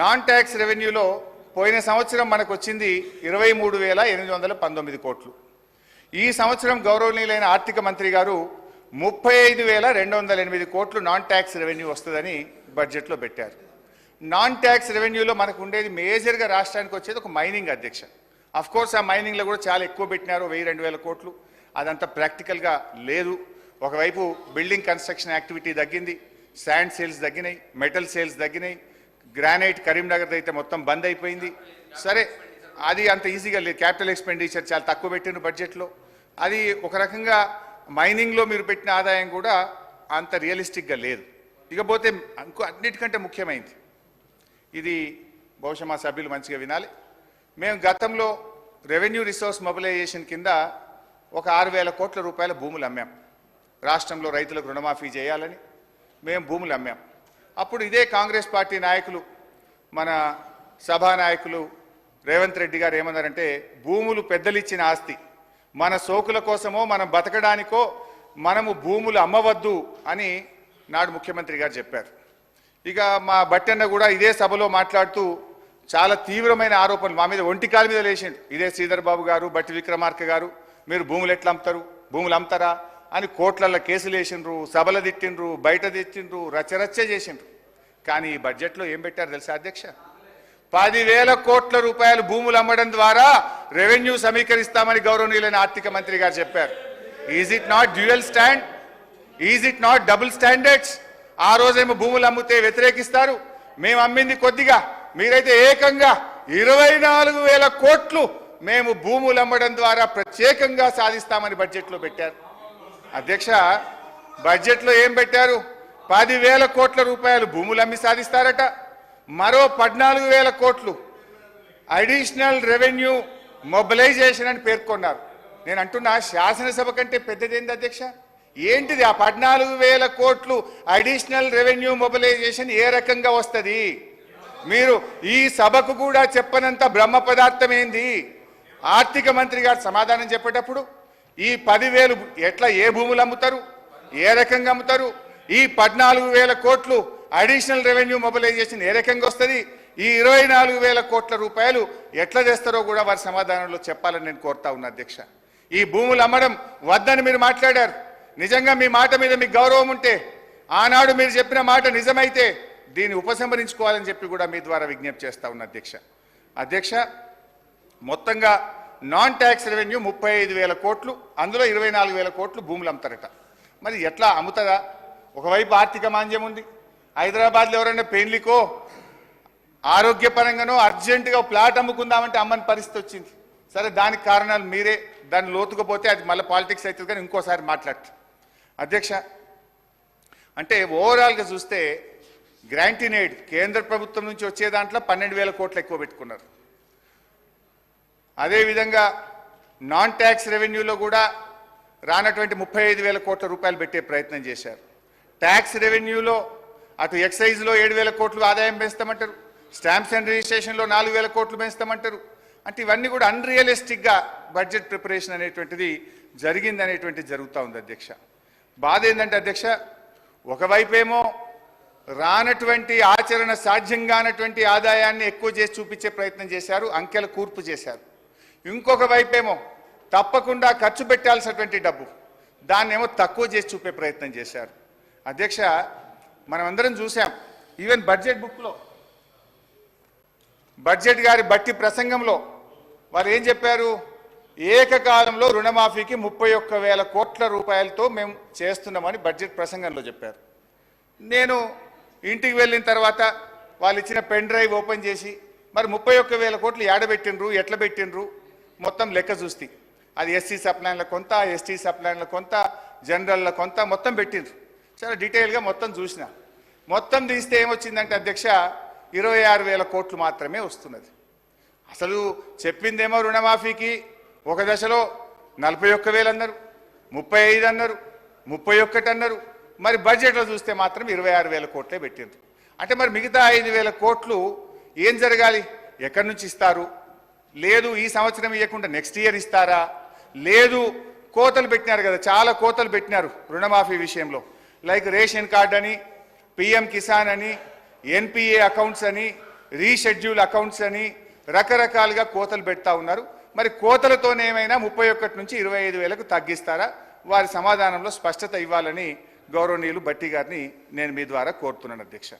Non tax రెవెన్యూలో పోయిన సంవత్సరం మనకు వచ్చింది ఇరవై మూడు వేల ఎనిమిది వందల పంతొమ్మిది కోట్లు. ఈ సంవత్సరం గౌరవనీయులైన ఆర్థిక మంత్రి గారు ముప్పై ఐదు వేల రెండు వందల ఎనిమిది కోట్లు నాన్ ట్యాక్స్ రెవెన్యూ వస్తుందని బడ్జెట్లో పెట్టారు. నాన్ ట్యాక్స్ రెవెన్యూలో మనకు ఉండేది మేజర్గా రాష్ట్రానికి వచ్చేది ఒక మైనింగ్ అధ్యక్ష. కోర్స్ ఆ మైనింగ్లో కూడా చాలా ఎక్కువ పెట్టినారు వెయ్యి రెండు వేల కోట్లు. అదంతా ప్రాక్టికల్గా లేదు. ఒకవైపు బిల్డింగ్ కన్స్ట్రక్షన్ యాక్టివిటీ తగ్గింది శాండ్ సేల్స్ తగ్గినాయి మెటల్ సేల్స్ తగ్గినాయి గ్రానైట్ కరీంనగర్ అయితే మొత్తం బంద్ అయిపోయింది. సరే అది అంత ఈజీగా లేదు. క్యాపిటల్ ఎక్స్పెండిచర్ చాలా తక్కువ పెట్టిన బడ్జెట్లో. అది ఒక రకంగా మైనింగ్లో మీరు పెట్టిన ఆదాయం కూడా అంత రియలిస్టిక్గా లేదు. ఇకపోతే ఇంకో అన్నిటికంటే ముఖ్యమైనది ఇది బహుశా మా సభ్యులు మంచిగా వినాలి. మేము గతంలో రెవెన్యూ రిసోర్స్ మొబిలైజేషన్ కింద ఒక ఆరు వేల కోట్ల రూపాయల భూములు అమ్మాం. రాష్ట్రంలో రైతులకు రుణమాఫీ చేయాలని మేము భూములు అమ్మాం. అప్పుడు ఇదే కాంగ్రెస్ పార్టీ నాయకులు మన సభానాయకులు రేవంత్ రెడ్డి గారు ఏమన్నారంటే భూములు పెద్దలిచ్చిన ఆస్తి మన సోకుల కోసమో మనం బతకడానికో మనము భూములు అమ్మవద్దు అని నాడు ముఖ్యమంత్రి గారు చెప్పారు. ఇక మా బట్టన్న కూడా ఇదే సభలో మాట్లాడుతూ చాలా తీవ్రమైన ఆరోపణలు మా మీద ఒంటి కాలు మీద లేచిండు. ఇదే శ్రీధర్ బాబు గారు బట్టి విక్రమార్క గారు మీరు భూములు ఎట్లా అమ్ముతారు? భూములు అమ్ముతారా? అని కోట్లల్లో కేసులు వేసిండ్రు సభలు తిట్టిండ్రు బయట తిట్టిండ్రు రచ్చరచ్చ చేసిండ్రు. కానీ ఈ బడ్జెట్లో ఏం పెట్టారు తెలుసా అధ్యక్ష? పదివేల కోట్ల రూపాయలు భూములు అమ్మడం ద్వారా రెవెన్యూ సమీకరిస్తామని గౌరవనీయులైన ఆర్థిక మంత్రి గారు చెప్పారు. Is it not dual stand is it not double standards ఆ రోజేమో భూములు అమ్మితే వ్యతిరేకిస్తారు. మేము అమ్మింది కొద్దిగా మీరైతే ఏకంగా ఇరవై నాలుగు వేల కోట్లు మేము భూములు అమ్మడం ద్వారా ప్రత్యేకంగా సాధిస్తామని బడ్జెట్లో పెట్టారు. అధ్యక్ష బడ్జెట్లో ఏం పెట్టారు? పదివేల కోట్ల రూపాయలు భూములు అమ్మి సాధిస్తారట. మరో పద్నాలుగు వేల కోట్లు అడిషనల్ రెవెన్యూ మొబిలైజేషన్ అని పేర్కొన్నారు. నేను అంటున్నా శాసనసభ కంటే పెద్దదేంది అధ్యక్ష? ఏంటిది ఆ పద్నాలుగు వేల కోట్లు అడిషనల్ రెవెన్యూ మొబిలైజేషన్ ఏ రకంగా వస్తుంది? మీరు ఈ సభకు కూడా చెప్పనంత బ్రహ్మ పదార్థం ఏంది? ఆర్థిక మంత్రి గారు సమాధానం చెప్పేటప్పుడు ఈ పదివేలు ఎట్లా ఏ భూములు అమ్ముతారు? ఏ రకంగా అమ్ముతారు? ఈ పద్నాలుగు వేల కోట్లు అడిషనల్ రెవెన్యూ మొబిలైజేషన్ ఏ రకంగా వస్తుంది? ఈ ఇరవై నాలుగు వేల కోట్ల రూపాయలు ఎట్లా చేస్తారో కూడా వారి సమాధానంలో చెప్పాలని నేను కోరుతా ఉన్నా అధ్యక్ష. ఈ భూములు అమ్మడం వద్దని మీరు మాట్లాడారు. నిజంగా మీ మాట మీద మీకు గౌరవం ఉంటే ఆనాడు మీరు చెప్పిన మాట నిజమైతే దీన్ని ఉపసంహరించుకోవాలని చెప్పి కూడా మీ ద్వారా విజ్ఞప్తి చేస్తా ఉన్నా అధ్యక్ష. అధ్యక్ష మొత్తంగా నాన్ ట్యాక్స్ రెవెన్యూ ముప్పై ఐదు వేల కోట్లు అందులో ఇరవై నాలుగు వేల కోట్లు భూములు అమ్ముతారట. మరి ఎట్లా అమ్ముతుందా ఒకవైపు ఆర్థిక మాంద్యం ఉంది. హైదరాబాద్లో ఎవరైనా పెళ్ళికో ఆరోగ్యపరంగానో అర్జెంటుగా ప్లాట్ అమ్ముకుందామంటే అమ్మని పరిస్థితి వచ్చింది. సరే దానికి కారణాలు మీరే దాన్ని లోతుకపోతే అది మళ్ళీ పాలిటిక్స్ అవుతుంది కానీ ఇంకోసారి మాట్లాడతారు అధ్యక్ష అంటే ఓవరాల్గా చూస్తే గ్రాంటీన్ ఎయిడ్ కేంద్ర ప్రభుత్వం నుంచి వచ్చే దాంట్లో పన్నెండు వేల కోట్లు ఎక్కువ పెట్టుకున్నారు. అదేవిధంగా నాన్ ట్యాక్స్ రెవెన్యూలో కూడా రానటువంటి ముప్పై ఐదు వేల కోట్ల రూపాయలు పెట్టే ప్రయత్నం చేశారు. ట్యాక్స్ రెవెన్యూలో అటు ఎక్సైజ్లో ఏడు వేల కోట్లు ఆదాయం పెంచుతామంటారు. స్టాంప్స్ అండ్ రిజిస్ట్రేషన్లో నాలుగు వేల కోట్లు పెంచుతామంటారు. అంటే ఇవన్నీ కూడా అన్రియలిస్టిక్గా బడ్జెట్ ప్రిపరేషన్ అనేటువంటిది జరిగింది అనేటువంటిది జరుగుతూ ఉంది అధ్యక్ష. బాధ ఏంటంటే అధ్యక్ష ఒకవైపేమో రానటువంటి ఆచరణ సాధ్యం కానటువంటి ఆదాయాన్ని ఎక్కువ చేసి చూపించే ప్రయత్నం చేశారు అంకెల కూర్పు చేశారు. ఇంకొక వైపేమో తప్పకుండా ఖర్చు పెట్టాల్సినటువంటి డబ్బు దాన్నేమో తక్కువ చేసి చూపే ప్రయత్నం చేశారు. అధ్యక్ష మనం అందరం చూసాం ఈవెన్ బడ్జెట్ బుక్లో. బడ్జెట్ గారి బట్టి ప్రసంగంలో వారు ఏం చెప్పారు? ఏకకాలంలో రుణమాఫీకి ముప్పై ఒక్క వేల కోట్ల రూపాయలతో మేము చేస్తున్నామని బడ్జెట్ ప్రసంగంలో చెప్పారు. నేను ఇంటికి వెళ్ళిన తర్వాత వాళ్ళు ఇచ్చిన పెన్ డ్రైవ్ ఓపెన్ చేసి మరి ముప్పై ఒక్క వేల కోట్లు ఏడబెట్టిండ్రు ఎట్లా పెట్టిండ్రు? మొత్తం లెక్క చూస్తే. అది ఎస్సీ సప్లైన్ల కొంత ఎస్టీ సప్లైన్ల కొంత జనరల్ల కొంత మొత్తం పెట్టిండ్రు. చాలా డీటెయిల్గా మొత్తం చూసిన. మొత్తం తీస్తే ఏమొచ్చిందంటే అధ్యక్ష ఇరవై ఆరు వేల కోట్లు మాత్రమే వస్తున్నది. అసలు చెప్పిందేమో రుణమాఫీకి ఒక దశలో నలభై ఒక్క వేలు అన్నారు ముప్పై ఐదు అన్నారు ముప్పై ఒక్కటి అన్నారు. మరి బడ్జెట్లో చూస్తే మాత్రం ఇరవై ఆరు వేల కోట్లే పెట్టింది అంటే మరి మిగతా ఐదు వేల కోట్లు ఏం జరగాలి? ఎక్కడి నుంచి ఇస్తారు? లేదు ఈ సంవత్సరం ఇవ్వకుండా నెక్స్ట్ ఇయర్ ఇస్తారా? లేదు కోతలు పెట్టినారు కదా చాలా కోతలు పెట్టినారు రుణమాఫీ విషయంలో. లైక్ రేషన్ కార్డ్ అని పిఎం కిసాన్ అని ఎన్పిఏ అకౌంట్స్ అని రీషెడ్యూల్ అకౌంట్స్ అని రకరకాలుగా కోతలు పెడతా ఉన్నారు. మరి కోతలతోనేమైనా ముప్పై ఒకటి నుంచి ఇరవై ఐదు వేలకు తగ్గిస్తారా? వారి సమాధానంలో స్పష్టత ఇవ్వాలని గౌరవనీయులు బట్టి గారిని నేను మీ ద్వారా కోరుతున్నాను అధ్యక్ష.